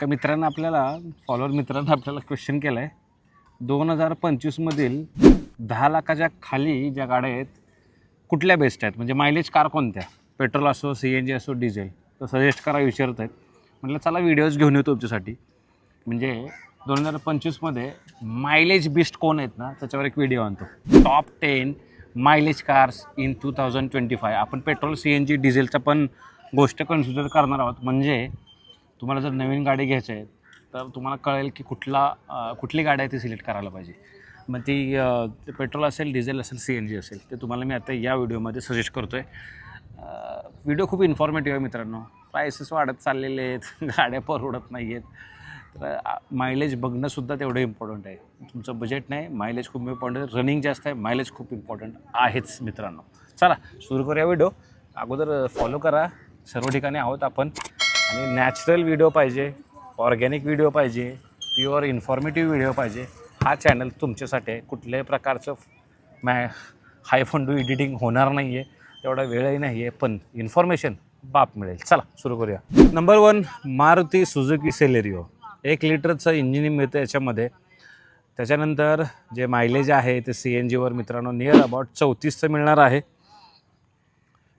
का मित्रांनं आपल्याला फॉलोअर मित्रांना आपल्याला क्वेश्चन केलं आहे दोन हजार पंचवीसमधील दहा लाखाच्या खाली ज्या गाड्या आहेत कुठल्या बेस्ट आहेत? म्हणजे मायलेज कार कोणत्या? पेट्रोल असो सी एन जी असो डिझेल तर सजेस्ट करा विचारत आहेत म्हटलं चला व्हिडिओज घेऊन येतो तुमच्यासाठी. म्हणजे दोन हजार पंचवीसमध्ये मायलेज बिस्ट कोण आहेत ना त्याच्यावर एक व्हिडिओ आणतो. Top ten mileage cars in two thousand twenty five आपण पेट्रोल सी एन जी डिझेलचा पण गोष्ट कन्सिडर करणार आहोत. म्हणजे तुम्हाला जर नवीन गाडी घ्यायची आहे तर तुम्हाला कळेल की कुठला कुठली गाडी आहे ती सिलेक्ट करायला पाहिजे. मग ती ते पेट्रोल असेल डिझेल असेल सी एन जी असेल ते तुम्हाला मी आता या व्हिडिओमध्ये सजेस्ट करतो आहे व्हिडिओ खूप इन्फॉर्मेटिव्ह आहे मित्रांनो. प्रायसेस वाढत चाललेले आहेत गाड्या परवडत नाही आहेत तर मायलेज बघणंसुद्धा तेवढं इम्पॉर्टंट आहे. तुमचं बजेट नाही मायलेज खूप इम्पॉर्टंट आहे. रनिंग जास्त आहे मायलेज खूप इम्पॉर्टंट आहेच मित्रांनो. चला सुरू करूया व्हिडिओ अगोदर फॉलो करा. सर्व ठिकाणी आहोत आपण. आणि नॅचरल व्हिडिओ पाहिजे ऑर्गॅनिक व्हिडिओ पाहिजे प्युअर इन्फॉर्मेटिव्ह व्हिडिओ पाहिजे हा चॅनल तुमच्यासाठी आहे. कुठल्याही प्रकारचं मॅ हायफंडू एडिटिंग होणार नाही आहे तेवढा वेळही नाही आहे पण इन्फॉर्मेशन बाप मिळेल. चला सुरू करूया. Number one Maruti Suzuki Celerio. एक लिटरचं इंजिनिंग मिळतं याच्यामध्ये. त्याच्यानंतर जे मायलेज आहे ते सी एन जीवर मित्रांनो नियर अबाउट चौतीसचं मिळणार आहे.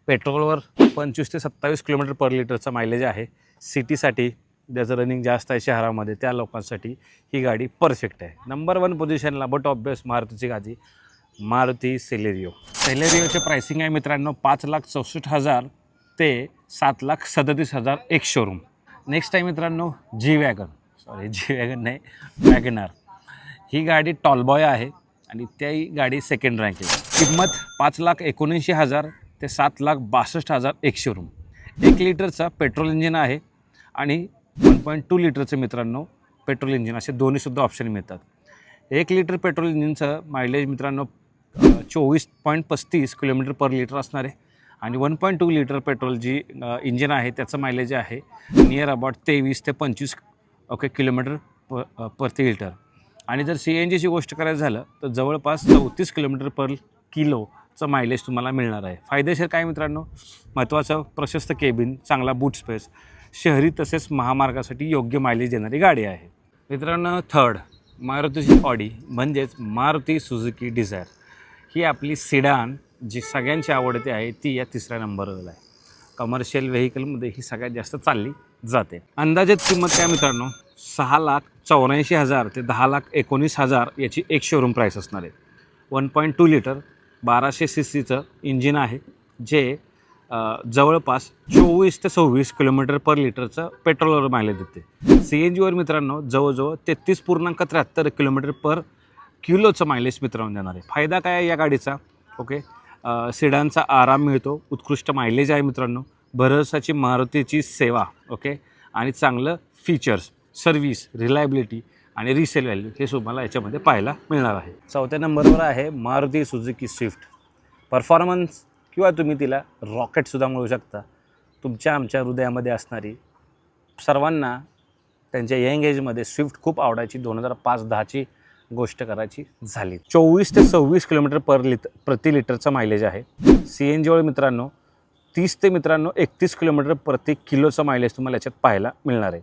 पेट्रोलवर पंचवीस ते सत्तावीस किलोमीटर पर लिटरचा मायलेज आहे. सिटीसाठी ज्याचं रनिंग जास्त आहे शहरामध्ये त्या लोकांसाठी ही गाडी परफेक्ट आहे. नंबर वन पोझिशनला बट ऑब्वियस मारुतीची गाडी मारुती सेलेरिओ सेलेरिओचे प्राइसिंग आहे मित्रांनो पाच लाख चौसष्ट हजार ते सात लाख सदतीस हजार एक शोरूम नेक्स्ट आहे मित्रांनो G wagon sorry G wagon नाही वॅगनार ही गाडी टॉलबॉय आहे आणि त्याही गाडी सेकंड रँक आहे. किंमत पाच लाख एकोणऐंशी हजार ते सात लाख बासष्ट हजार एक शोरूम एक लिटरचा पेट्रोल इंजिन आहे आणि वन पॉईंट टू लिटरचं मित्रांनो पेट्रोल इंजिन असे दोन्हीसुद्धा ऑप्शन मिळतात. एक लिटर पेट्रोल इंजिनचं मायलेज मित्रांनो चोवीस पॉईंट पस्तीस किलोमीटर पर लिटर असणार आहे. आणि one point two litre petrol जी इंजिन आहे त्याचं मायलेज आहे नियर अबाउट तेवीस ते पंचवीस ओके किलोमीटर प प्रति लिटर. आणि जर सी एन जीची गोष्ट करायचं झालं तर जवळपास चौतीस किलोमीटर पर किलो चं मायलेज तुम्हाला मिळणार आहे. फायदेशीर काय मित्रांनो? महत्त्वाचं प्रशस्त केबिन चांगला बूट स्पेस शहरी तसेच महामार्गासाठी योग्य मायलेज देणारी गाडी आहे. मित्रांनो थर्ड मारुतीची ऑडी म्हणजेच मारुती सुझुकी डिझायर ही आपली सिडान जी सगळ्यांची आवडते आहे ती या तिसऱ्या नंबरवर आहे. कमर्शियल व्हेकलमध्ये ही सगळ्यात जास्त चालली जाते. अंदाजित किंमत काय मित्रांनो? सहा लाख चौऱ्याऐंशी हजार ते दहा लाख एकोणीस हजार याची एक शोरूम प्राईस असणार आहे. वन पॉईंट टू लिटर बाराशे सी सीचं इंजिन आहे जे जवळपास चोवीस ते सव्वीस किलोमीटर पर लिटरचं पेट्रोलवर मायलेज देते. सी एन जीवर मित्रांनो जवळजवळ तेहतीस पूर्णांक त्र्याहत्तर किलोमीटर पर किलोचं मायलेज मित्रांनो देणार आहे. फायदा काय आहे या गाडीचा? ओके? सिडांचा आराम मिळतो उत्कृष्ट मायलेज आहे मित्रांनो भरवसाची मारुतीची सेवा ओके? आणि चांगलं फीचर्स सर्व्हिस रिलायबिलिटी आणि रिसेल व्हॅल्यू हे तुम्हाला याच्यामध्ये पाहायला मिळणार आहे. चौथ्या नंबरवर आहे मारुती सुझुकी स्विफ्ट. परफॉर्मन्स किंवा तुम्ही तिला रॉकेटसुद्धा मिळू शकता. तुमच्या आमच्या हृदयामध्ये असणारी सर्वांना त्यांच्या यंग एजमध्ये स्विफ्ट खूप आवडायची. दोन हजार पाच दहाची गोष्ट करायची झाली. चोवीस ते सव्वीस किलोमीटर पर लिटर प्रति लिटरचं मायलेज आहे. सी एन जीवर मित्रांनो तीस ते मित्रांनो एकतीस किलोमीटर प्रति किलोचं मायलेज तुम्हाला याच्यात पाहायला मिळणार आहे.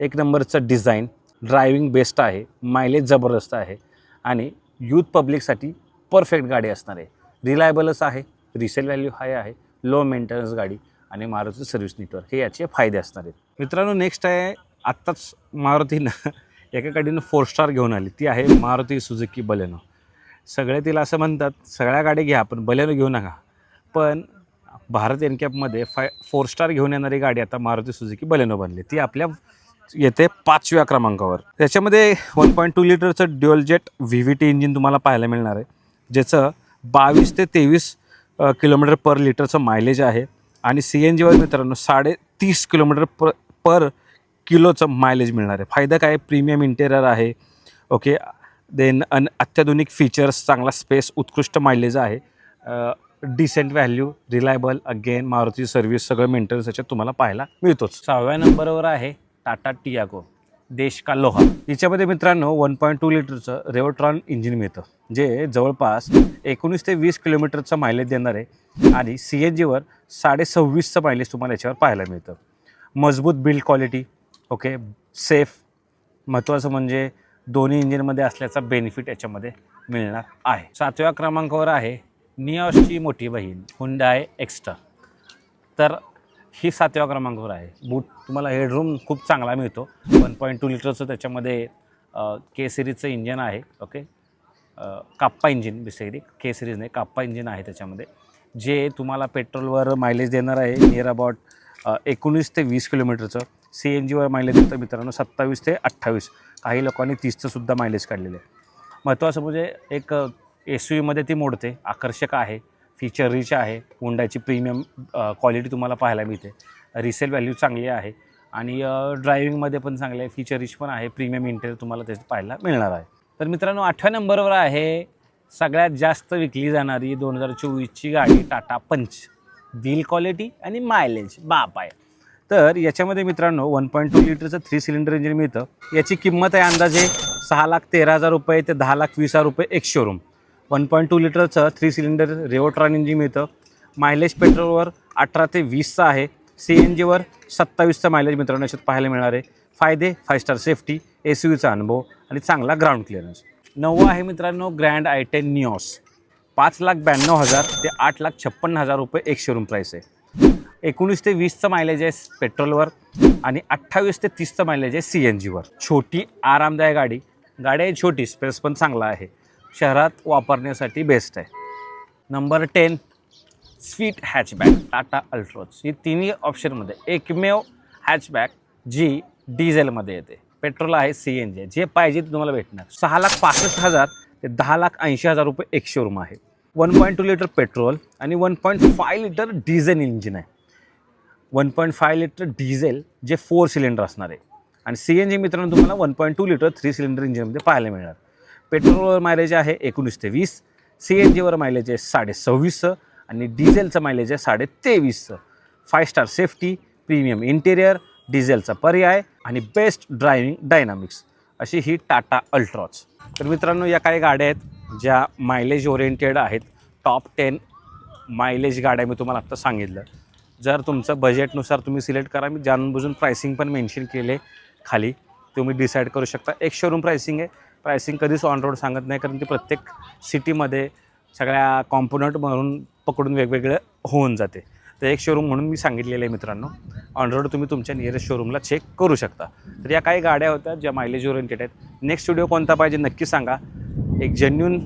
एक नंबरचं डिझाईन ड्रायविंग बेस्ट आहे मायलेज जबरदस्त आहे आणि यूथ पब्लिकसाठी परफेक्ट गाडी असणार आहे. रिलायबलच आहे रिसेल व्हॅल्यू हाय आहे लो मेंटेनन्स गाडी आणि मारुती सर्व्हिस नेटवर्क हे याचे फायदे असणार आहेत. मित्रांनो नेक्स्ट आहे आत्ताच मारुतीनं एका गाडीनं फोर स्टार घेऊन आली. ती आहे मारुती सुजुकी बलेनो. सगळे तिला असं म्हणतात सगळ्या गाड्या घ्या पण बलेनो घेऊ नका. पण भारत एनकॅपमध्ये फाय फोर स्टार घेऊन येणारी गाडी आता मारुती सुजुकी बलेनो बनली. ती आपल्या येते पाचव्या क्रमांकावर. त्याच्यामध्ये वन पॉईंट टू लिटरचं dual jet V V T engine तुम्हाला पाहायला मिळणार आहे. ज्याचं बावीस ते तेवीस किलोमीटर पर लिटरचं मायलेज आहे. आणि सी एन जीवर मित्रांनो साडे तीस किलोमीटर पर पर किलोचं मायलेज मिळणार आहे. फायदा काय? प्रीमियम इंटेरियर आहे. ओके देन अन अत्याधुनिक फीचर्स चांगला स्पेस उत्कृष्ट मायलेज आहे. Decent value reliable again Maruti service सगळं मेंटेनन्स याच्यात तुम्हाला पाहायला मिळतोच. सहाव्या नंबरवर आहे. टाटा टियागो देश का लोहा. हिच्यामध्ये मित्रांनो वन पॉईंट टू लिटरचं रेवट्रॉन इंजिन मिळतं जे जवळपास एकोणीस ते वीस किलोमीटरचं मायलेज देणार आहे आणि सी एन जीवर साडे सव्वीसचं मायलेज तुम्हाला याच्यावर पाहायला मिळतं. मजबूत बिल्ड क्वालिटी ओके सेफ महत्त्वाचं म्हणजे दोन्ही इंजिनमध्ये असल्याचा बेनिफिट याच्यामध्ये मिळणार आहे. सातव्या क्रमांकावर आहे नियॉसची मोठी बहीण हुंडाय एक्स्ट्रा तर ही सातव्या क्रमांकावर आहे. बूट तुम्हाला हेडरूम खूप चांगला मिळतो. वन पॉईंट टू लिटरचं त्याच्यामध्ये के सिरीजचं इंजिन आहे okay Kappa engine basically K series नाही काप्पा इंजिन आहे त्याच्यामध्ये. जे तुम्हाला पेट्रोलवर मायलेज देणार आहे नियर अबाउट एकोणीस ते वीस किलोमीटरचं सी एन जीवर मायलेज देतं मित्रांनो सत्तावीस ते अठ्ठावीस. काही लोकांनी तीसचंसुद्धा मायलेज काढलेलं आहे. महत्त्वाचं म्हणजे एक एस यू मध्ये ती मोडते आकर्षक आहे. फीचर रिच आहे. हुंडाची प्रीमियम क्वालिटी तुम्हाला पाहायला मिळते. रिसेल व्हॅल्यू चांगली आहे. आणि ड्रायव्हिंगमध्ये पण चांगले आहे. फीचर रिच पण आहे. प्रीमियम इंटेरियर तुम्हाला त्याच्यात पाहायला मिळणार आहे. तर मित्रांनो आठव्या नंबरवर आहे सगळ्यात जास्त विकली जाणारी दोन हजार चोवीसची गाडी टाटा पंच. व्हील क्वालिटी आणि मायलेज बाप आहे. तर याच्यामध्ये मित्रांनो वन पॉईंट टू लिटरचं थ्री सिलेंडर इंजिन मिळतं. याची किंमत आहे अंदाजे सहा लाख तेरा हजार रुपये ते दहा लाख वीस हजार रुपये एक शोरूम वन पॉईंट टू लिटरचं थ्री सिलेंडर रेवोट्रॉन इंजिन मिळतं. मायलेज पेट्रोलवर अठरा ते वीसचं आहे. सी एन जीवर सत्तावीसचा मायलेज मित्रांनो याच्यात पाहायला मिळणार आहे. फायदे फाय स्टार सेफ्टी एस यूचा अनुभव आणि चांगला ग्राउंड क्लिअरन्स नववा आहे मित्रांनो ग्रँड आय टेन निऑस पाच लाख ब्याण्णव हजार ते आठ लाख छप्पन्न हजार रुपये एक शोरूम प्राईस आहे. एकोणीस ते वीसचं मायलेज आहे पेट्रोलवर आणि अठ्ठावीस ते तीसचं मायलेज आहे सी एन जीवर छोटी आरामदायक गाडी. गाडी आहे छोटी स्पेस पण चांगला आहे. शहरात वापरण्यासाठी बेस्ट आहे. Number ten sweet hatchback Tata Altroz ही तिन्ही ऑप्शनमध्ये एकमेव हॅचबॅक जी डिझेलमध्ये येते. पेट्रोल आहे सी एन जी जे पाहिजे ते तुम्हाला भेटणार. सहा लाख पासष्ट हजार ते दहा लाख ऐंशी हजार रुपये एक शोरूम आहे. One point two litre petrol आणि one point five litre diesel engine आहे. One point five litre diesel जे फोर सिलेंडर असणार आहे. आणि सी एन जी मित्रांनो तुम्हाला one point two litre three cylinder इंजिनमध्ये पाहायला मिळणार. पेट्रोलवर मायलेज आहे एकोणीस ते वीस सी एन जीवर मायलेज आहे साडे सव्वीसचं आणि डिझेलचं मायलेज आहे साडे तेवीसचं five star safety premium interior डिझेलचा पर्याय आणि बेस्ट ड्रायव्हिंग डायनामिक्स अशी ही टाटा अल्ट्रॉज तर मित्रांनो या काही गाड्या आहेत ज्या मायलेज ओरिएंटेड आहेत. टॉप टेन मायलेज गाड्या मी तुम्हाला आत्ता सांगितलं. जर तुमचं बजेटनुसार तुम्ही सिलेक्ट करा मी जाणून बुजून प्रायसिंग पण मेन्शन केले खाली. तुम्ही डिसाईड करू शकता. एक शोरूम प्रायसिंग आहे. प्रायसिंग कधीच ऑन रोड सांगत नाही कारण ती प्रत्येक सिटीमध्ये सगळ्या कॉम्पोनंट म्हणून पकडून वेगवेगळं होऊन जाते. तर एक शोरूम म्हणून मी सांगितलेलं आहे मित्रांनो ऑन रोड तुम्ही तुमच्या नियरेस्ट शोरूमला चेक करू शकता. तर या काही गाड्या होत्या ज्या मायलेज ओरिएंटेड आहेत. नेक्स्ट व्हिडिओ कोणता पाहिजे नक्की सांगा. एक जेन्युन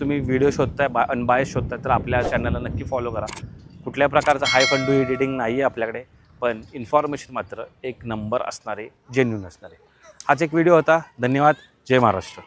तुम्ही व्हिडिओ शोधताय बा अनबायस शोधताय तर आपल्या चॅनलला नक्की फॉलो करा. कुठल्या प्रकारचं हाय फंडू एडिटिंग नाही आहे आपल्याकडे पण इन्फॉर्मेशन मात्र एक नंबर असणारे जेन्युन असणारे. हाच एक व्हिडिओ होता. धन्यवाद. जय महाराष्ट्र.